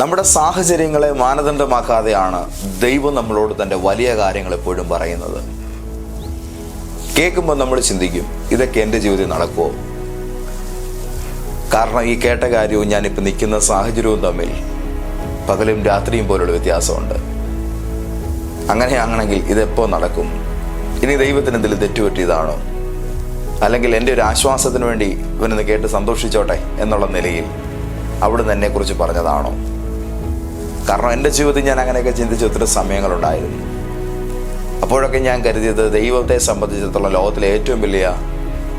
നമ്മുടെ സാഹചര്യങ്ങളെ മാനദണ്ഡമാക്കാതെയാണ് ദൈവം നമ്മളോട് തന്റെ വലിയ കാര്യങ്ങൾ എപ്പോഴും പറയുന്നത്. കേൾക്കുമ്പോൾ നമ്മൾ ചിന്തിക്കും ഇതൊക്കെ എന്റെ ജീവിതത്തിൽ നടക്കുമോ കാരണം ഈ കേട്ട കാര്യവും ഞാനിപ്പോൾ നിൽക്കുന്ന സാഹചര്യവും തമ്മിൽ പകലും രാത്രിയും പോലുള്ള വ്യത്യാസമുണ്ട്. അങ്ങനെയാണെങ്കിൽ ഇതെപ്പോൾ നടക്കും? ഇനി ദൈവത്തിന് എന്തെങ്കിലും തെറ്റുപറ്റിയതാണോ? അല്ലെങ്കിൽ എന്റെ ഒരു ആശ്വാസത്തിന് വേണ്ടി ഇവനെന്ന് കേട്ട് സന്തോഷിച്ചോട്ടെ എന്നുള്ള നിലയിൽ അവിടുന്ന് എന്നെക്കുറിച്ച് പറഞ്ഞതാണോ? കാരണം എന്റെ ജീവിതത്തിൽ ഞാൻ അങ്ങനെയൊക്കെ ചിന്തിച്ച ഒത്തിരി സമയങ്ങളുണ്ടായിരുന്നു. അപ്പോഴൊക്കെ ഞാൻ കരുതിയത് ദൈവത്തെ സംബന്ധിച്ചിടത്തോളം ലോകത്തിലെ ഏറ്റവും വലിയ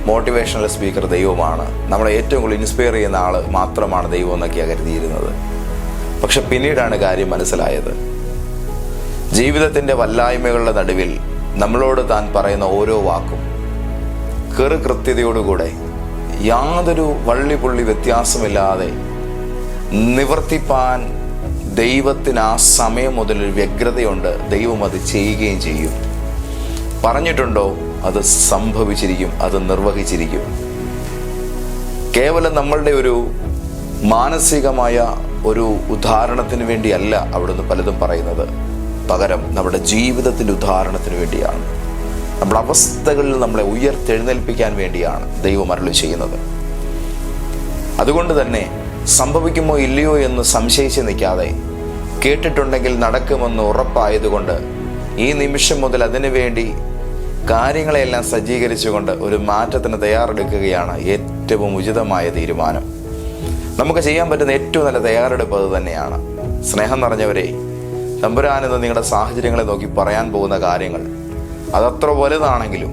മോട്ടിവേഷണൽ സ്പീക്കർ ദൈവമാണ്. നമ്മളെ ഏറ്റവും കൂടുതൽ ഇൻസ്പയർ ചെയ്യുന്ന ആൾ മാത്രമാണ് ദൈവം എന്നൊക്കെയാണ് കരുതിയിരുന്നത്. പക്ഷെ പിന്നീടാണ് കാര്യം മനസ്സിലായത്. ജീവിതത്തിന്റെ വല്ലായ്മകളുടെ നടുവിൽ നമ്മളോട് താൻ പറയുന്ന ഓരോ വാക്കും കെറു കൃത്യതയോടുകൂടെ യാതൊരു വള്ളി പുള്ളി വ്യത്യാസമില്ലാതെ നിവർത്തിപ്പാൻ ദൈവത്തിന് ആ സമയം മുതൽ ഒരു വ്യഗ്രതയുണ്ട്. ദൈവം അത് ചെയ്യുകയും ചെയ്യും. പറഞ്ഞിട്ടുണ്ടോ? അത് സംഭവിച്ചിരിക്കും. അത് നിർവഹിച്ചിരിക്കും. കേവലം നമ്മളുടെ ഒരു മാനസികമായ ഒരു ഉദാഹരണത്തിന് വേണ്ടിയല്ല അവിടുന്ന് പലതും പറയുന്നത്. പകരം നമ്മുടെ ജീവിതത്തിന്റെ ഉദാഹരണത്തിന് വേണ്ടിയാണ്. നമ്മുടെ അവസ്ഥകളിൽ നമ്മളെ ഉയർത്തെഴുന്നേൽപ്പിക്കാൻ വേണ്ടിയാണ് ദൈവം അരുളി ചെയ്യുന്നത്. അതുകൊണ്ട് തന്നെ സംഭവിക്കുമോ ഇല്ലയോ എന്ന് സംശയിച്ച് നിൽക്കാതെ കേട്ടിട്ടുണ്ടെങ്കിൽ നടക്കുമെന്ന് ഉറപ്പായതുകൊണ്ട് ഈ നിമിഷം മുതൽ അതിനുവേണ്ടി കാര്യങ്ങളെല്ലാം സജ്ജീകരിച്ചുകൊണ്ട് ഒരു മാറ്റത്തിന് തയ്യാറെടുക്കുകയാണ് ഏറ്റവും ഉചിതമായ തീരുമാനം. നമുക്ക് ചെയ്യാൻ പറ്റുന്ന ഏറ്റവും നല്ല തയ്യാറെടുപ്പ് അത് തന്നെയാണ്. സ്നേഹം നിറഞ്ഞവരെ തമ്പുരാനെന്ന് നിങ്ങളുടെ സാഹചര്യങ്ങളെ നോക്കി പറയാൻ പോകുന്ന കാര്യങ്ങൾ. അതത്ര വലുതാണെങ്കിലും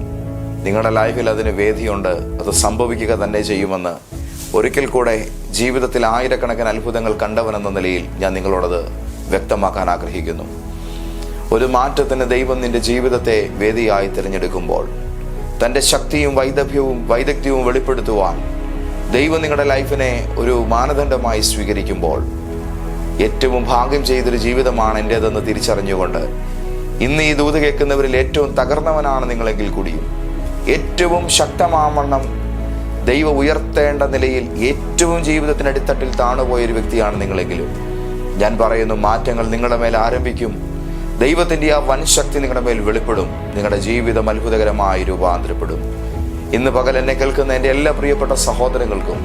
നിങ്ങളുടെ ലൈഫിൽ അതിന് വേദിയുണ്ട്. അത് സംഭവിക്കുക തന്നെ ചെയ്യുമെന്ന് ഒരിക്കൽ കൂടെ ജീവിതത്തിൽ ആയിരക്കണക്കിന് അത്ഭുതങ്ങൾ കണ്ടവനെന്ന നിലയിൽ ഞാൻ നിങ്ങളോടത് വ്യക്തമാക്കാൻ ആഗ്രഹിക്കുന്നു. ഒരു മാറ്റത്തിന് ദൈവം നിന്റെ ജീവിതത്തെ വേദിയായി തിരഞ്ഞെടുക്കുമ്പോൾ തന്റെ ശക്തിയും വൈദഗ്ധ്യവും വൈദഗ്ധ്യവും വെളിപ്പെടുത്തുവാൻ ദൈവം നിങ്ങളുടെ ലൈഫിനെ ഒരു മാനദണ്ഡമായി സ്വീകരിക്കുമ്പോൾ ഏറ്റവും ഭാഗ്യം ചെയ്തൊരു ജീവിതമാണ് എന്റേതെന്ന് തിരിച്ചറിഞ്ഞുകൊണ്ട് ഇന്ന് ഈ ദൂത് കേൾക്കുന്നവരിൽ ഏറ്റവും തകർന്നവനാണ് നിങ്ങളെങ്കിൽ കൂടിയും ഏറ്റവും ശക്തമാവണ്ണം ദൈവം ഉയർത്തേണ്ട നിലയിൽ ഏറ്റവും ജീവിതത്തിന് അടിത്തട്ടിൽ താണുപോയ ഒരു വ്യക്തിയാണ് നിങ്ങളെങ്കിലും. ഞാൻ പറയുന്നു മാറ്റങ്ങൾ നിങ്ങളുടെ മേൽ ആരംഭിക്കും. ദൈവത്തിന്റെ ആ വൻ ശക്തി നിങ്ങളുടെ മേൽ വെളിപ്പെടും. നിങ്ങളുടെ ജീവിതം അത്ഭുതകരമായി രൂപാന്തരപ്പെടും. ഇന്ന് പകൽ എന്നെ കേൾക്കുന്ന എന്റെ എല്ലാ പ്രിയപ്പെട്ട സഹോദരങ്ങൾക്കും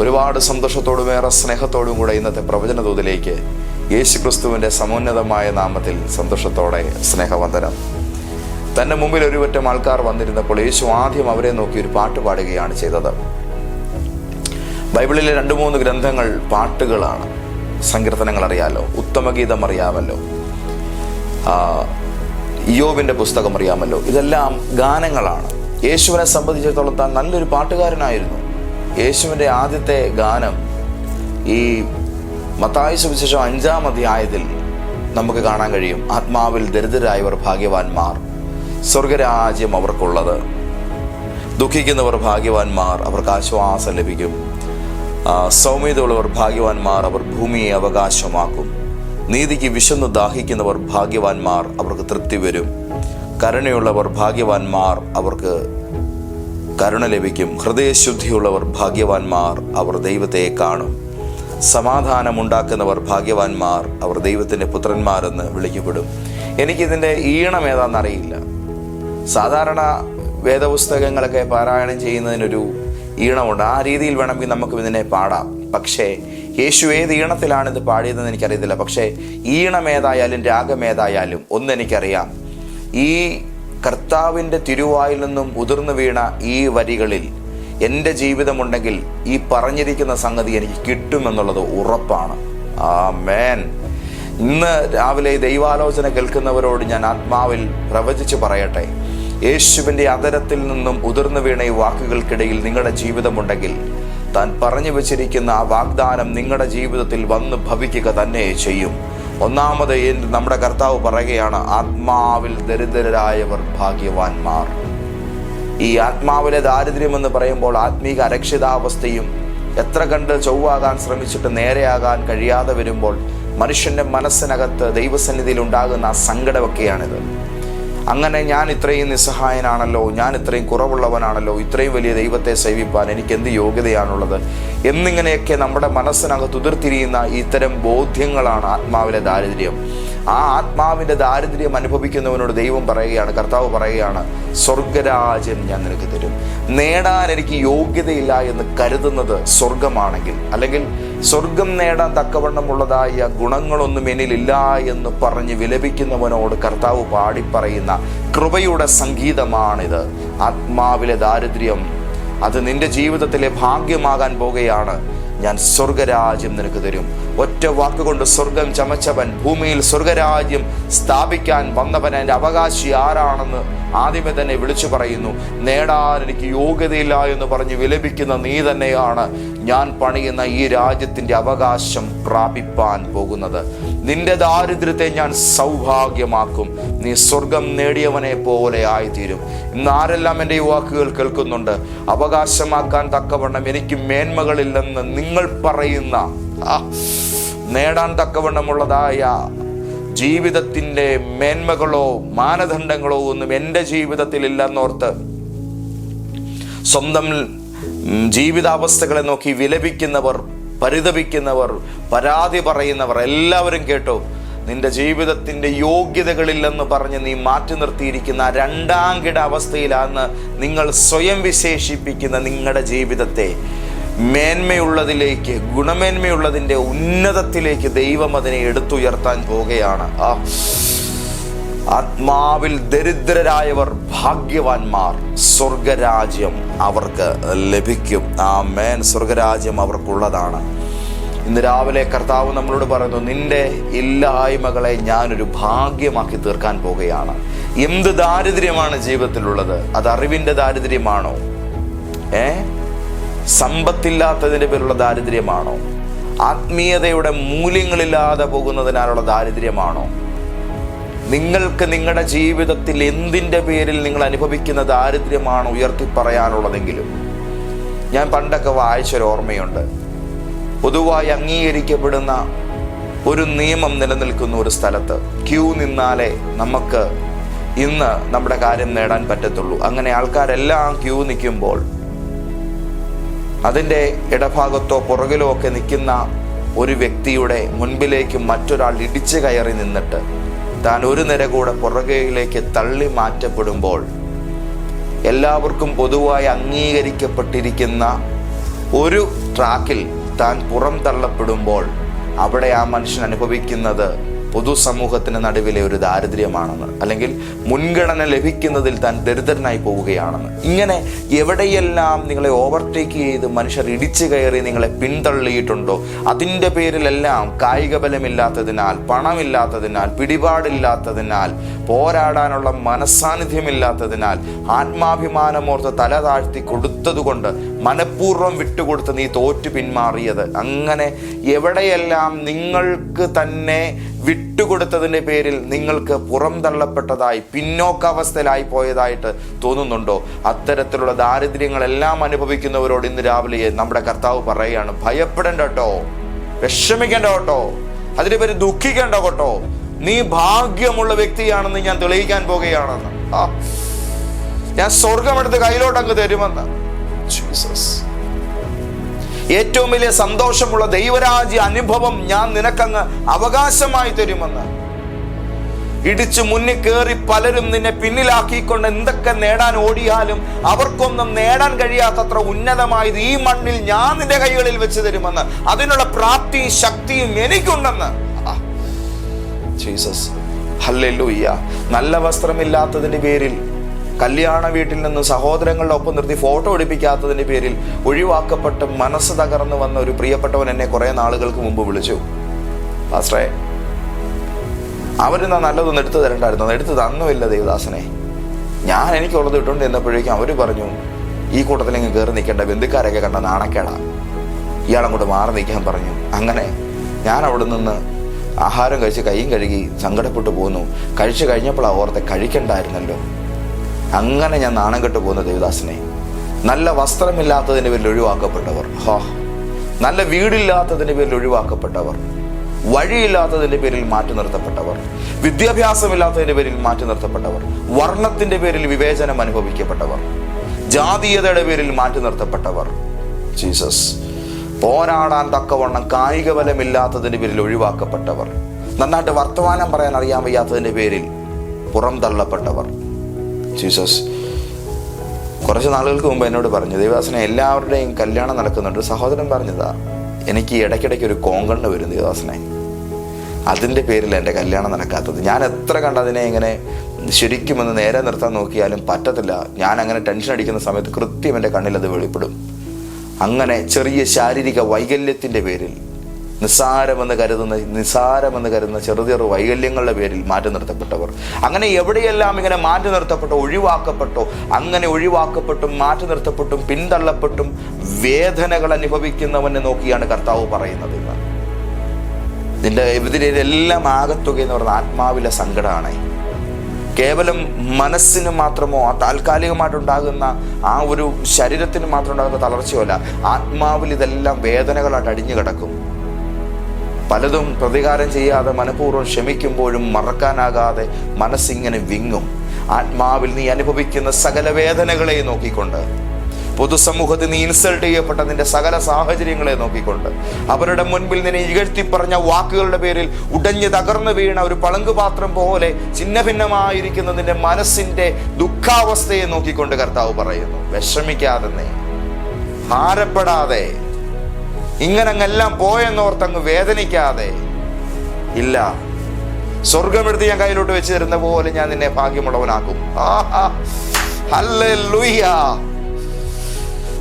ഒരുപാട് സന്തോഷത്തോടും ഏറെ സ്നേഹത്തോടും കൂടെ ഇന്നത്തെ പ്രവചന തോതിലേക്ക് യേശു ക്രിസ്തുവിന്റെ സമുന്നതമായ നാമത്തിൽ സന്തോഷത്തോടെ സ്നേഹവന്ദനം. തന്റെ മുമ്പിൽ ഒരു പറ്റം ആൾക്കാർ വന്നിരുന്നപ്പോൾ യേശു ആദ്യം അവരെ നോക്കി ഒരു പാട്ട് പാടുകയാണ് ചെയ്തത്. ബൈബിളിലെ രണ്ട് മൂന്ന് ഗ്രന്ഥങ്ങൾ പാട്ടുകളാണ്. സങ്കീർത്തനങ്ങൾ അറിയാമല്ലോ ഉത്തമഗീതം അറിയാമല്ലോ ആ, ഇയോബിന്റെ പുസ്തകം അറിയാമല്ലോ ഇതെല്ലാം ഗാനങ്ങളാണ്. യേശുവിനെ സംബന്ധിച്ചിടത്തോളം താൻ നല്ലൊരു പാട്ടുകാരനായിരുന്നു. യേശുവിന്റെ ആദ്യത്തെ ഗാനം ഈ മത്തായ സുവിശേഷം അഞ്ചാം അധ്യായത്തിൽ നമുക്ക് കാണാൻ കഴിയും. ആത്മാവിൽ ദരിദ്രരായവർ ഭാഗ്യവാന്മാർ. സ്വർഗരാജ്യം അവർക്കുള്ളത്. ദുഃഖിക്കുന്നവർ ഭാഗ്യവാന്മാർ അവർക്ക് ആശ്വാസം ലഭിക്കും. സൗമ്യതയുള്ളവർ ഭാഗ്യവാന്മാർ അവർ ഭൂമിയെ അവകാശമാക്കും. നീതിക്ക് വിശന്നു ദാഹിക്കുന്നവർ ഭാഗ്യവാന്മാർ അവർക്ക് തൃപ്തി വരും. കരുണയുള്ളവർ ഭാഗ്യവാന്മാർ അവർക്ക് കരുണ ലഭിക്കും. ഹൃദയശുദ്ധിയുള്ളവർ ഭാഗ്യവാന്മാർ അവർ ദൈവത്തെ കാണും. സമാധാനമുണ്ടാക്കുന്നവർ ഭാഗ്യവാന്മാർ അവർ ദൈവത്തിന്റെ പുത്രന്മാരെന്ന് വിളിക്കപ്പെടും. എനിക്കിതിന്റെ ഈണം ഏതാണെന്നറിയില്ല. സാധാരണ വേദപുസ്തകങ്ങളൊക്കെ പാരായണം ചെയ്യുന്നതിനൊരു ഈണമുണ്ട്. ആ രീതിയിൽ വേണമെങ്കിൽ നമുക്ക് ഇതിനെ പാടാം. പക്ഷേ യേശു ഏത് ഈണത്തിലാണ് ഇത് പാടിയതെന്ന് എനിക്കറിയത്തില്ല. പക്ഷേ ഈണം ഏതായാലും രാഗം ഏതായാലും ഈ കർത്താവിന്റെ തിരുവായിൽ നിന്നും ഉതിർന്നു വീണ ഈ വരികളിൽ എന്റെ ജീവിതമുണ്ടെങ്കിൽ ഈ പറഞ്ഞിരിക്കുന്ന സംഗതി എനിക്ക് കിട്ടുമെന്നുള്ളത് ഉറപ്പാണ്. ആ മേൻ ഇന്ന് രാവിലെ ദൈവാലോചന കേൾക്കുന്നവരോട് ഞാൻ ആത്മാവിൽ പ്രവചിച്ച് പറയട്ടെ. യേശുവിന്റെ അതരത്തിൽ നിന്നും ഉതിർന്നു വീണ ഈ വാക്കുകൾക്കിടയിൽ നിങ്ങളുടെ ജീവിതമുണ്ടെങ്കിൽ താൻ പറഞ്ഞു വച്ചിരിക്കുന്ന ആ വാഗ്ദാനം നിങ്ങളുടെ ജീവിതത്തിൽ വന്ന് ഭവിക്കുക തന്നെ ചെയ്യും. ഒന്നാമത് നമ്മുടെ കർത്താവ് പറയുകയാണ് ആത്മാവിൽ ദരിദ്രരായവർ ഭാഗ്യവാന്മാർ. ഈ ആത്മാവിലെ ദാരിദ്ര്യം എന്ന് പറയുമ്പോൾ ആത്മീക അരക്ഷിതാവസ്ഥയും എത്ര കണ്ട് ചൊവ്വാകാൻ ശ്രമിച്ചിട്ട് നേരെയാകാൻ കഴിയാതെ വരുമ്പോൾ മനുഷ്യന്റെ മനസ്സിനകത്ത് ദൈവസന്നിധിയിൽ ഉണ്ടാകുന്ന ആ സങ്കടമൊക്കെയാണിത്. അങ്ങനെ ഞാൻ ഇത്രയും നിസ്സഹായനാണല്ലോ ഞാൻ ഇത്രയും കുറവുള്ളവനാണല്ലോ ഇത്രയും വലിയ ദൈവത്തെ സേവിപ്പാൻ എനിക്ക് എന്ത് യോഗ്യതയാണുള്ളത്? എന്നിങ്ങനെയൊക്കെ നമ്മുടെ മനസ്സിനകത്ത് ഉതിർത്തിരിയുന്ന ഇത്തരം ബോധ്യങ്ങളാണ് ആത്മാവിലെ ദാരിദ്ര്യം. ആ ആത്മാവിന്റെ ദാരിദ്ര്യം അനുഭവിക്കുന്നവനോട് ദൈവം പറയുകയാണ് കർത്താവ് പറയുകയാണ് സ്വർഗരാജ്യം ഞാൻ നിനക്ക് തരും. നേടാൻ എനിക്ക് യോഗ്യതയില്ല എന്ന് കരുതുന്നത് സ്വർഗമാണെങ്കിൽ അല്ലെങ്കിൽ സ്വർഗം നേടാൻ തക്കവണ്ണമുള്ളതായ ഗുണങ്ങളൊന്നും എന്നിലില്ല എന്ന് പറഞ്ഞ് വിലപിക്കുന്നവനോട് കർത്താവ് പാടിപ്പറയുന്ന കൃപയുടെ സംഗീതമാണിത്. ആത്മാവിലെ ദാരിദ്ര്യം അത് നിന്റെ ജീവിതത്തിലെ ഭാഗ്യമാകാൻ പോകുകയാണ്. ഞാൻ സ്വർഗരാജ്യം നിനക്ക് തരും. ഒറ്റ വാക്കുകൊണ്ട് സ്വർഗം ചമച്ചവൻ ഭൂമിയിൽ സ്വർഗരാജ്യം സ്ഥാപിക്കാൻ വന്നവൻ എന്റെ അവകാശി ആരാണെന്ന് ആദ്യമേ തന്നെ വിളിച്ചു പറയുന്നു. നേടാൻ എനിക്ക് യോഗ്യതയില്ല എന്ന് പറഞ്ഞ് വിലപിക്കുന്ന നീ തന്നെയാണ് ഞാൻ പണിയുന്ന ഈ രാജ്യത്തിന്റെ അവകാശം പ്രാപിപ്പാൻ പോകുന്നത്. നിന്റെ ദാരിദ്ര്യത്തെ ഞാൻ സൗഭാഗ്യമാക്കും. നീ സ്വർഗം നേടിയവനെ പോലെ ആയിത്തീരും. ഇന്ന് ആരെല്ലാം എന്റെ ഈ വാക്കുകൾ കേൾക്കുന്നുണ്ട്? അവകാശമാക്കാൻ തക്കവണ്ണം എനിക്ക് മേന്മകളില്ലെന്ന് നിങ്ങൾ പറയുന്ന നേടാൻ തക്കവണ്ണമുള്ളതായ ജീവിതത്തിന്റെ മേന്മകളോ മാനദണ്ഡങ്ങളോ ഒന്നും എന്റെ ജീവിതത്തിൽ ഇല്ലെന്നോർത്ത് സ്വന്തം ജീവിതാവസ്ഥകളെ നോക്കി വിലപിക്കുന്നവർ പരിതപിക്കുന്നവർ പരാതി പറയുന്നവർ എല്ലാവരും കേട്ടോ. നിന്റെ ജീവിതത്തിന്റെ യോഗ്യതകളില്ലെന്ന് പറഞ്ഞ് നീ മാറ്റി നിർത്തിയിരിക്കുന്ന ആ രണ്ടാം കിട അവസ്ഥയിലാണ് നിങ്ങൾ സ്വയം വിശേഷിപ്പിക്കുന്ന നിങ്ങളുടെ ജീവിതത്തെ. മേന്മയുള്ളതിലേക്ക് ഗുണമേന്മയുള്ളതിന്റെ ഉന്നതത്തിലേക്ക് ദൈവം അതിനെ എടുത്തുയർത്താൻ പോവുകയാണ്. ആ. ആത്മാവിൽ ദരിദ്രരായവർ ഭാഗ്യവാന്മാർ. സ്വർഗരാജ്യം അവർക്ക് ലഭിക്കും. ആ മേൻ സ്വർഗരാജ്യം അവർക്കുള്ളതാണ്. ഇന്ന് രാവിലെ കർത്താവ് നമ്മളോട് പറയുന്നു നിന്റെ ഇല്ലായ്മകളെ ഞാനൊരു ഭാഗ്യമാക്കി തീർക്കാൻ പോകുകയാണ് എന്ത് ദാരിദ്ര്യമാണ് ജീവിതത്തിലുള്ളത്? അത് അറിവിന്റെ ദാരിദ്ര്യമാണോ? ഏ? സമ്പത്തില്ലാത്തതിന്റെ പേരുള്ള ദാരിദ്ര്യമാണോ? ആത്മീയതയുടെ മൂല്യങ്ങളില്ലാതെ പോകുന്നതിനാലുള്ള ദാരിദ്ര്യമാണോ? നിങ്ങൾക്ക് നിങ്ങളുടെ ജീവിതത്തിൽ എന്തിന്റെ പേരിൽ നിങ്ങൾ അനുഭവിക്കുന്ന ദാരിദ്ര്യമാണ് ഉയർത്തി പറയാനുള്ളതെങ്കിലും? ഞാൻ പണ്ടൊക്കെ വായിച്ചൊരു ഓർമ്മയുണ്ട്. പൊതുവായി അംഗീകരിക്കപ്പെടുന്ന ഒരു നിയമം നിലനിൽക്കുന്ന ഒരു സ്ഥലത്ത് ക്യൂ നിന്നാലേ നമുക്ക് ഇന്ന് നമ്മുടെ കാര്യം നേടാൻ പറ്റത്തുള്ളൂ. അങ്ങനെ ആൾക്കാരെല്ലാം ക്യൂ നിൽക്കുമ്പോൾ അതിന്റെ ഇടഭാഗത്തോ പുറകിലോ ഒക്കെ നിൽക്കുന്ന ഒരു വ്യക്തിയുടെ മുൻപിലേക്ക് മറ്റൊരാൾ ഇടിച്ചു കയറി നിന്നിട്ട് താൻ ഒരു നിര കൂടെ പുറകയിലേക്ക് തള്ളി മാറ്റപ്പെടുമ്പോൾ എല്ലാവർക്കും പൊതുവായി അംഗീകരിക്കപ്പെട്ടിരിക്കുന്ന ഒരു ട്രാക്കിൽ താൻ പുറം തള്ളപ്പെടുമ്പോൾ അവിടെ ആ മനുഷ്യൻ അനുഭവിക്കുന്നത് പൊതുസമൂഹത്തിന് നടുവിലെ ഒരു ദാരിദ്ര്യമാണെന്ന് അല്ലെങ്കിൽ മുൻഗണന ലഭിക്കുന്നതിൽ താൻ ദരിദ്രനായി പോവുകയാണെന്ന്. ഇങ്ങനെ എവിടെയെല്ലാം നിങ്ങളെ ഓവർടേക്ക് ചെയ്ത് മനുഷ്യർ ഇടിച്ചു കയറി നിങ്ങളെ പിന്തള്ളിയിട്ടുണ്ടോ അതിന്റെ പേരിലെല്ലാം കായിക ബലമില്ലാത്തതിനാൽ പണമില്ലാത്തതിനാൽ പിടിപാടില്ലാത്തതിനാൽ പോരാടാനുള്ള മനസാന്നിധ്യമില്ലാത്തതിനാൽ ആത്മാഭിമാനമോർത്ത് തല താഴ്ത്തി കൊടുത്തതുകൊണ്ട് മനഃപൂർവം വിട്ടുകൊടുത്ത് നീ തോറ്റു പിന്മാറിയത്. അങ്ങനെ എവിടെയെല്ലാം നിങ്ങൾക്ക് തന്നെ വിട്ടുകൊടുത്തതിന്റെ പേരിൽ നിങ്ങൾക്ക് പുറം തള്ളപ്പെട്ടതായി പിന്നോക്കാവസ്ഥയിലായി പോയതായിട്ട് തോന്നുന്നുണ്ടോ? അത്തരത്തിലുള്ള ദാരിദ്ര്യങ്ങളെല്ലാം അനുഭവിക്കുന്നവരോട് ഇന്ന് രാവിലെ നമ്മുടെ കർത്താവ് പറയുകയാണ് ഭയപ്പെടേണ്ട കേട്ടോ വിഷമിക്കേണ്ട കേട്ടോ അതിന് പേര് ദുഃഖിക്കേണ്ട കേട്ടോ നീ ഭാഗ്യമുള്ള വ്യക്തിയാണെന്ന് ഞാൻ തെളിയിക്കാൻ പോകുകയാണെന്ന് ഞാൻ സ്വർഗമെടുത്ത് കയ്യിലോട്ട് അങ്ങ് തരുമെന്ന്. ജീസസ് ഏറ്റവും വലിയ സന്തോഷമുള്ള ദൈവരാജ്യ അനുഭവം ഞാൻ നിനക്കങ്ങ് അവകാശമായി തരുമെന്ന്. ഇടിച്ചു മുന്നിൽ കയറി പലരും നിന്നെ പിന്നിലാക്കിക്കൊണ്ട് എന്തൊക്കെ നേടാൻ ഓടിയാലും അവർക്കൊന്നും നേടാൻ കഴിയാത്തത്ര ഉന്നതമായത് ഈ മണ്ണിൽ ഞാൻ നിന്റെ കൈകളിൽ വെച്ച് തരുമെന്ന്. അതിനുള്ള പ്രാപ്തിയും ശക്തിയും എനിക്കുണ്ടെന്ന്. ജീസസ്. നല്ല വസ്ത്രമില്ലാത്തതിന്റെ പേരിൽ കല്യാണ വീട്ടിൽ നിന്ന് സഹോദരങ്ങളുടെ ഒപ്പം നിർത്തി ഫോട്ടോ എടുപ്പിക്കാത്തതിന്റെ പേരിൽ ഒഴിവാക്കപ്പെട്ട് മനസ്സ് തകർന്നു വന്ന ഒരു പ്രിയപ്പെട്ടവൻ എന്നെ കുറെ നാളുകൾക്ക് മുമ്പ് വിളിച്ചു. പാസ്റ്ററേ അവരെന്നാ നല്ലതൊന്നും എടുത്തു തരണ്ടായിരുന്നു. എടുത്തു തന്നുമില്ല ദേവദാസനെ. ഞാൻ എനിക്കുള്ളത് ഇട്ടുകൊണ്ട് എന്നപ്പോഴേക്കും അവർ പറഞ്ഞു ഈ കൂട്ടത്തിൽ കൂട്ടത്തിലെങ്കിൽ കയറി നിൽക്കേണ്ട ബന്ധുക്കാരൊക്കെ കണ്ട നാണക്കേടാ. ഇയാളങ്ങോട്ട് മാറി നിൽക്കാൻ പറഞ്ഞു. അങ്ങനെ ഞാൻ അവിടെ നിന്ന് ആഹാരം കഴിച്ച് കൈയും കഴുകി സങ്കടപ്പെട്ടു പോന്നു. കഴിച്ചു കഴിഞ്ഞപ്പോഴാണ് ഓർത്തെ കഴിക്കണ്ടായിരുന്നല്ലോ. അങ്ങനെ ഞാൻ നാണം കെട്ടു പോകുന്ന ദേവദാസനെ. നല്ല വസ്ത്രമില്ലാത്തതിന്റെ പേരിൽ ഒഴിവാക്കപ്പെട്ടവർ. ഹോ. നല്ല വീടില്ലാത്തതിന്റെ പേരിൽ ഒഴിവാക്കപ്പെട്ടവർ. വഴിയില്ലാത്തതിന്റെ പേരിൽ മാറ്റി നിർത്തപ്പെട്ടവർ. വിദ്യാഭ്യാസമില്ലാത്തതിന്റെ പേരിൽ മാറ്റി നിർത്തപ്പെട്ടവർ. വർണത്തിന്റെ പേരിൽ വിവേചനം അനുഭവിക്കപ്പെട്ടവർ. ജാതീയതയുടെ പേരിൽ മാറ്റി നിർത്തപ്പെട്ടവർ. ജീസസ്. പോരാടാൻ തക്കവണ്ണം കായിക ബലമില്ലാത്തതിന്റെ പേരിൽ ഒഴിവാക്കപ്പെട്ടവർ. നന്നായിട്ട് വർത്തമാനം പറയാൻ അറിയാൻ വയ്യാത്തതിന്റെ പേരിൽ പുറം തള്ളപ്പെട്ടവർ. ജീസസ്. കുറച്ച് നാളുകൾക്ക് മുമ്പ് എന്നോട് പറഞ്ഞു ദേവദാസനെ എല്ലാവരുടെയും കല്യാണം നടക്കുന്നുണ്ട്. സഹോദരൻ പറഞ്ഞതാ എനിക്ക് ഇടയ്ക്കിടയ്ക്ക് ഒരു കോങ്കണ്ണ് വരും ദേവദാസനെ. അതിന്റെ പേരിൽ എന്റെ കല്യാണം നടക്കാത്തത്. ഞാൻ എത്ര കണ്ട് അതിനെ ഇങ്ങനെ ശരിക്കും ഒന്ന് നേരെ നിർത്താൻ നോക്കിയാലും പറ്റത്തില്ല. ഞാൻ അങ്ങനെ ടെൻഷൻ അടിക്കുന്ന സമയത്ത് കൃത്യം എന്റെ കണ്ണിൽ അത് വെളിപ്പെടും. അങ്ങനെ ചെറിയ ശാരീരിക വൈകല്യത്തിന്റെ പേരിൽ നിസ്സാരമെന്ന് കരുതുന്ന നിസ്സാരമെന്ന് കരുതുന്ന ചെറു ചെറു വൈകല്യങ്ങളുടെ പേരിൽ മാറ്റി നിർത്തപ്പെട്ടവർ. അങ്ങനെ എവിടെയെല്ലാം ഇങ്ങനെ മാറ്റി നിർത്തപ്പെട്ടോ ഒഴിവാക്കപ്പെട്ടോ അങ്ങനെ ഒഴിവാക്കപ്പെട്ടും മാറ്റി നിർത്തപ്പെട്ടും പിന്തള്ളപ്പെട്ടും വേദനകൾ അനുഭവിക്കുന്നവനെ നോക്കിയാണ് കർത്താവ് പറയുന്നത് ഇന്ന്. നിന്റെ ഇതിലെല്ലാം ആകത്തുക എന്ന് പറഞ്ഞ ആത്മാവിലെ സങ്കടമാണ്. കേവലം മനസ്സിന് മാത്രമോ ആ താൽക്കാലികമായിട്ടുണ്ടാകുന്ന ആ ഒരു ശരീരത്തിന് മാത്രം ഉണ്ടാകുന്ന തളർച്ചയോ അല്ല ആത്മാവിൽ ഇതെല്ലാം വേദനകളായിട്ട് അടിഞ്ഞു കിടക്കും. പലതും പ്രതികാരം ചെയ്യാതെ മനഃപൂർവം ക്ഷമിക്കുമ്പോഴും മറക്കാനാകാതെ മനസ്സിങ്ങനെ വിങ്ങും. ആത്മാവിൽ നീ അനുഭവിക്കുന്ന സകല വേദനകളെ നോക്കിക്കൊണ്ട് പൊതുസമൂഹത്തിൽ നീ ഇൻസൾട്ട് ചെയ്യപ്പെട്ട നിന്റെ സകല സാഹചര്യങ്ങളെ നോക്കിക്കൊണ്ട് അവരുടെ മുൻപിൽ നിന്നെ ഇകഴ്ത്തി പറഞ്ഞ വാക്കുകളുടെ പേരിൽ ഉടഞ്ഞു തകർന്നു വീണ ഒരു പളങ്കുപാത്രം പോലെ ചിന്ന ഭിന്നമായിരിക്കുന്ന നിന്റെ മനസ്സിന്റെ ദുഃഖാവസ്ഥയെ നോക്കിക്കൊണ്ട് കർത്താവ് പറയുന്നു വിഷമിക്കാതെ നീ ഭാരപ്പെടാതെ പോയെന്നോർത്ത് പോയെന്നോർത്തങ്ങ് വേദനിക്കാതെ. ഇല്ല. സ്വർഗമെടുത്ത് ഞാൻ കയ്യിലോട്ട് വെച്ച് തരുന്ന പോലെ ഞാൻ നിന്നെ ഭാഗ്യമുള്ളവനാക്കും.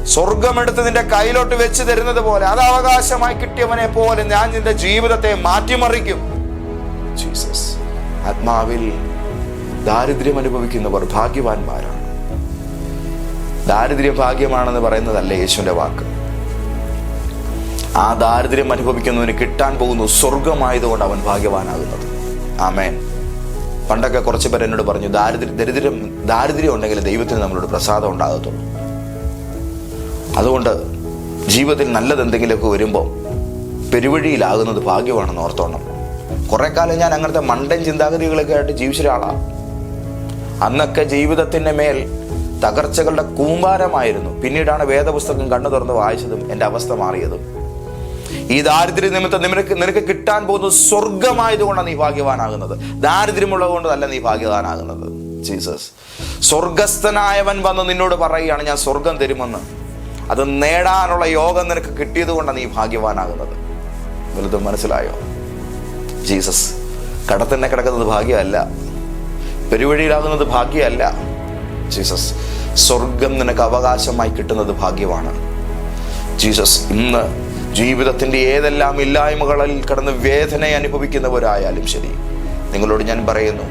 സ്വർഗമെടുത്ത് നിന്റെ കയ്യിലോട്ട് വെച്ച് തരുന്നത് പോലെ അത് അവകാശമായി കിട്ടിയവനെ പോലെ ഞാൻ നിന്റെ ജീവിതത്തെ മാറ്റിമറിക്കും. ജീസസ് ആത്മാവിൽ ദാരിദ്ര്യം അനുഭവിക്കുന്നവർ ഭാഗ്യവാന്മാരാണ്. ദാരിദ്ര്യം ഭാഗ്യമാണെന്ന് പറയുന്നതല്ല യേശുവിന്റെ വാക്ക്. ആ ദാരിദ്ര്യം അനുഭവിക്കുന്നവന് കിട്ടാൻ പോകുന്നു സ്വർഗമായതുകൊണ്ട് അവൻ ഭാഗ്യവാനാകുന്നത്. ആമേൻ. പണ്ടൊക്കെ കുറച്ച് പേർ എന്നോട് പറഞ്ഞു ദാരിദ്ര്യം ദരിദ്രം ദാരിദ്ര്യം ഉണ്ടെങ്കിൽ ദൈവത്തിന് നമ്മളോട് പ്രസാദം ഉണ്ടാകത്തുള്ളൂ. അതുകൊണ്ട് ജീവിതത്തിൽ നല്ലത് എന്തെങ്കിലുമൊക്കെ വരുമ്പോൾ പെരുവഴിയിലാകുന്നത് ഭാഗ്യമാണെന്ന് ഓർത്തോണം. കുറെ കാലം ഞാൻ അങ്ങനത്തെ മണ്ടൻ ചിന്താഗതികളൊക്കെ ആയിട്ട് ജീവിച്ച ഒരാളാണ് അന്നൊക്കെ ജീവിതത്തിന്റെ മേൽ തകർച്ചകളുടെ കൂമ്പാരമായിരുന്നു. പിന്നീടാണ് വേദപുസ്തകം കണ്ണു തുറന്ന് വായിച്ചതും എന്റെ അവസ്ഥ മാറിയതും. ഈ ദാരിദ്ര്യ നിമിത്തം നിനക്ക് നിനക്ക് കിട്ടാൻ പോകുന്നത് സ്വർഗമായതുകൊണ്ടാണ് നീ ഭാഗ്യവാനാകുന്നത്. ദാരിദ്ര്യമുള്ളത് കൊണ്ടല്ല നീ ഭാഗ്യവാനാകുന്നത്. ജീസസ്. സ്വർഗസ്ഥനായവൻ വന്ന് നിന്നോട് പറയുകയാണ് ഞാൻ സ്വർഗം തരുമെന്ന്. അത് നേടാനുള്ള യോഗം നിനക്ക് കിട്ടിയത് കൊണ്ടാണ് നീ ഭാഗ്യവാനാകുന്നത്. വലുതും മനസ്സിലായോ? ജീസസ്. കടത്തന്നെ കിടക്കുന്നത് ഭാഗ്യമല്ല. പെരുവഴിയിലാകുന്നത് ഭാഗ്യമല്ല. ജീസസ്. സ്വർഗം നിനക്ക് അവകാശമായി കിട്ടുന്നത് ഭാഗ്യമാണ്. ജീസസ് ഇന്ന് ജീവിതത്തിന്റെ ഏതെല്ലാം ഇല്ലായ്മകളിൽ കടന്ന് വേദന അനുഭവിക്കുന്നവരായാലും ശരി. നിങ്ങളോട് ഞാൻ പറയുന്നു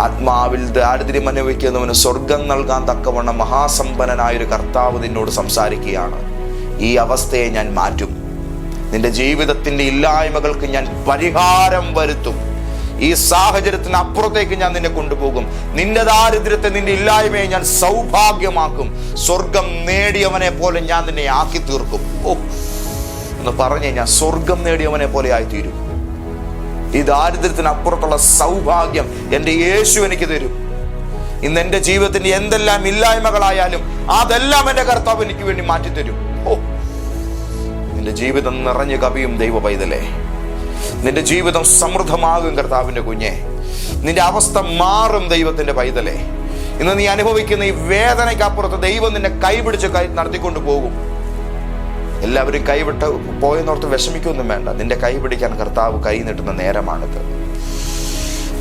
ആത്മാവിൽ ദാരിദ്ര്യം അനുഭവിക്കുന്നവന് സ്വർഗം നൽകാൻ തക്കവണ്ണം മഹാസമ്പന്നനായ ഒരു കർത്താവ് നിന്നോട് സംസാരിക്കുകയാണ്. ഈ അവസ്ഥയെ ഞാൻ മാറ്റും. നിന്റെ ജീവിതത്തിന്റെ ഇല്ലായ്മകൾക്ക് ഞാൻ പരിഹാരം വരുത്തും. ഈ സാഹചര്യത്തിന് അപ്പുറത്തേക്ക് ഞാൻ നിന്നെ കൊണ്ടുപോകും. നിന്റെ ദാരിദ്ര്യത്തെ നിന്റെ ഇല്ലായ്മയെ ഞാൻ സൗഭാഗ്യമാക്കും. സ്വർഗം നേടിയവനെ പോലെ ഞാൻ നിന്നെ ആക്കി തീർക്കും ഓ എന്ന് പറഞ്ഞു കഴിഞ്ഞാൽ സ്വർഗം നേടിയവനെ പോലെ ആയിത്തീരും. ഈ ദാരിദ്ര്യത്തിനപ്പുറത്തുള്ള സൗഭാഗ്യം എന്റെ യേശു എനിക്ക് തരും. ഇന്ന് എന്റെ ജീവിതത്തിന്റെ എന്തെല്ലാം ഇല്ലായ്മകളായാലും അതെല്ലാം എന്റെ കർത്താവ് എനിക്ക് വേണ്ടി മാറ്റിത്തരും. ഓ നിന്റെ ജീവിതം നിറഞ്ഞു കവിയും ദൈവ പൈതലേ നിന്റെ ജീവിതം സമൃദ്ധമാകും കർത്താവിന്റെ കുഞ്ഞെ. നിന്റെ അവസ്ഥ മാറും ദൈവത്തിന്റെ പൈതലേ. ഇന്ന് നീ അനുഭവിക്കുന്ന ഈ വേദനയ്ക്കപ്പുറത്ത് ദൈവം നിന്നെ കൈപിടിച്ച് കൈ നടത്തിക്കൊണ്ട് പോകും. എല്ലാവരും കൈവിട്ട് പോയെന്നോർത്ത് വിഷമിക്കൊന്നും വേണ്ട. നിന്റെ കൈ പിടിക്കാൻ കർത്താവ് കൈ നീട്ടുന്ന നേരമാണിത്.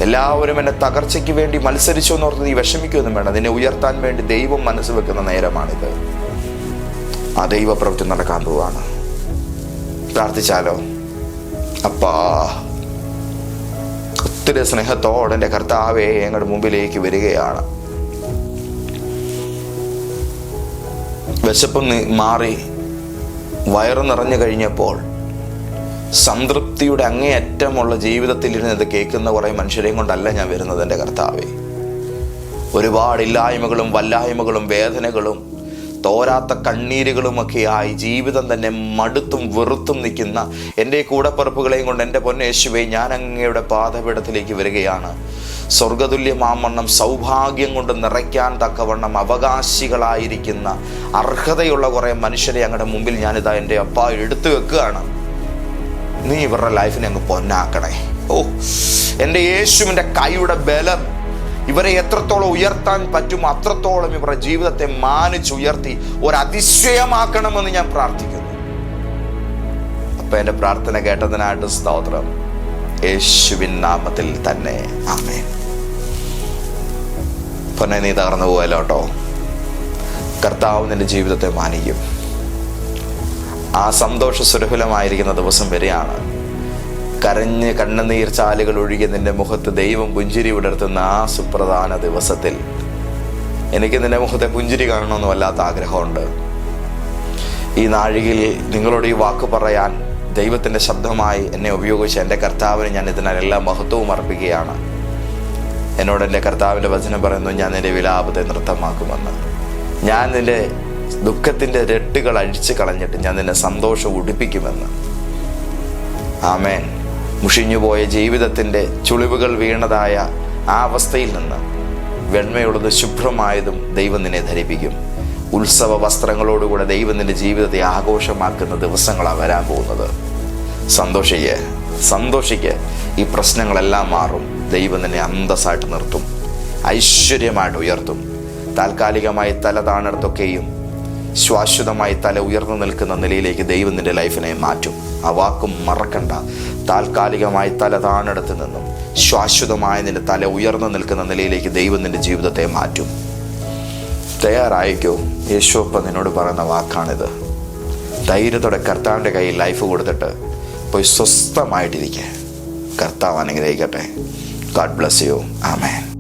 എല്ലാവരും എന്നെ തകർച്ചയ്ക്ക് വേണ്ടി മത്സരിച്ചു എന്നോർത്ത് നീ വിഷമിക്കൊന്നും വേണ്ട. നിന്നെ ഉയർത്താൻ വേണ്ടി ദൈവം മനസ്സ് വെക്കുന്ന നേരമാണിത്. ആ ദൈവപ്രവൃത്തി നടക്കാൻ പോവാണ്. പ്രാർത്ഥിച്ചാലോ? അപ്പാ. ഒത്തിരി സ്നേഹത്തോടെ എന്റെ കർത്താവെ ഞങ്ങളുടെ മുമ്പിലേക്ക് വരികയാണ്. വിശപ്പ് മാറി. വയറ് നിറഞ്ഞു കഴിഞ്ഞപ്പോൾ സംതൃപ്തിയുടെ അങ്ങേയറ്റമുള്ള ജീവിതത്തിൽ ഇരുന്ന് ഇത് കേൾക്കുന്ന കുറേ മനുഷ്യരെയും കൊണ്ടല്ല ഞാൻ വരുന്നത് എന്റെ കർത്താവെ. ഒരുപാട് ഇല്ലായ്മകളും വല്ലായ്മകളും വേദനകളും തോരാത്ത കണ്ണീരുകളുമൊക്കെയായി ജീവിതം തന്നെ മടുത്തും വെറുത്തും നിൽക്കുന്ന എന്റെ കൂടപ്പറപ്പുകളെയും കൊണ്ട് എന്റെ പൊന്നേശുവെ ഞാൻ അങ്ങയുടെ പാതപീഠത്തിലേക്ക് വരികയാണ്. സ്വർഗതുല്യമാമണ്ണം സൗഭാഗ്യം കൊണ്ട് നിറയ്ക്കാൻ തക്കവണ്ണം അവകാശികളായിരിക്കുന്ന അർഹതയുള്ള കുറേ മനുഷ്യരെ അങ്ങയുടെ മുമ്പിൽ ഞാനിതാ എന്റെ അപ്പ എടുത്തു വെക്കുകയാണ്. നീ ഇവരുടെ ലൈഫിനെ അങ്ങ് പൊന്നാക്കണേ. ഓ എന്റെ യേശുവിന്റെ കൈയുടെ ബലം ഇവരെ എത്രത്തോളം ഉയർത്താൻ പറ്റും അത്രത്തോളം ഇവരുടെ ജീവിതത്തെ മാനിച്ചുയർത്തി ഒരതിശയമാക്കണമെന്ന് ഞാൻ പ്രാർത്ഥിക്കുന്നു. അപ്പൊ എന്റെ പ്രാർത്ഥന കേട്ടതിനായിട്ട് സ്തോത്രം. യേശുവിൻ നാമത്തിൽ തന്നെ. ആമേൻ. പൊന്നെ നീ തകർന്നു പോയല്ലോ കർത്താവ് നിന്റെ ജീവിതത്തെ മാനിക്കും. ആ സന്തോഷ സുരഭിലമായിരിക്കുന്ന ദിവസം വരെയാണ് കരഞ്ഞ് കണ്ണുനീർ ചാലുകൾ ഒഴുകി നിന്റെ മുഖത്ത് ദൈവം പുഞ്ചിരി വിടർത്തുന്ന ആ സുപ്രധാന ദിവസത്തിൽ. എനിക്ക് നിന്റെ മുഖത്തെ പുഞ്ചിരി കാണണമെന്ന് വല്ലാത്ത ആഗ്രഹമുണ്ട്. ഈ നാഴികയിൽ നിങ്ങളോട് ഈ വാക്ക് പറയാൻ ദൈവത്തിന്റെ ശബ്ദമായി എന്നെ ഉപയോഗിച്ച് എന്റെ കർത്താവിന് ഞാൻ ഇതിനെല്ലാം മഹത്വവും അർപ്പിക്കുകയാണ്. എന്നോട് എന്റെ കർത്താവിന്റെ വചനം പറയുന്നു ഞാൻ എന്റെ വിലാപത്തെ നൃത്തമാക്കുമെന്ന്. ഞാൻ നിന്റെ ദുഃഖത്തിന്റെ രട്ടുകൾ അഴിച്ചു കളഞ്ഞിട്ട് ഞാൻ നിന്നെ സന്തോഷം ഉടിപ്പിക്കുമെന്ന്. ആമേൻ. മുഷിഞ്ഞുപോയ ജീവിതത്തിന്റെ ചുളിവുകൾ വീണതായ ആ അവസ്ഥയിൽ നിന്ന് വെണ്മയുള്ളത് ശുഭ്രമായതും ദൈവം നിന്നെ ധരിപ്പിക്കും. ഉത്സവ വസ്ത്രങ്ങളോടുകൂടെ ദൈവം നിന്റെ ജീവിതത്തെ ആഘോഷമാക്കുന്ന ദിവസങ്ങളാണ് വരാൻ പോകുന്നത്. സന്തോഷിക്ക് സന്തോഷിക്ക്. ഈ പ്രശ്നങ്ങളെല്ലാം മാറും. ദൈവം നിന്നെ അന്തസ്സായിട്ട് നിർത്തും. ഐശ്വര്യമായിട്ട് ഉയർത്തും. താൽക്കാലികമായി തല താണെടുത്തൊക്കെയും ശാശ്വതമായി തല ഉയർന്നു നിൽക്കുന്ന നിലയിലേക്ക് ദൈവം നിന്റെ ലൈഫിനെ മാറ്റും. ആ വാക്കും മറക്കണ്ട. താൽക്കാലികമായി തല താണെടുത്ത് നിന്നും ശാശ്വതമായ നിന്റെ തല ഉയർന്നു നിൽക്കുന്ന നിലയിലേക്ക് ദൈവം നിന്റെ ജീവിതത്തെ മാറ്റും. തയ്യാറായിക്കോ യേശോപ്പ നിന്നോട് പറയുന്ന വാക്കാണിത്. ധൈര്യത്തോടെ കർത്താവിന്റെ കയ്യിൽ ലൈഫ് കൊടുത്തിട്ട് പോയി സ്വസ്ഥമായിട്ടിരിക്കുക കർത്താവ് അനുഗ്രഹിക്കട്ടെ. God bless you amen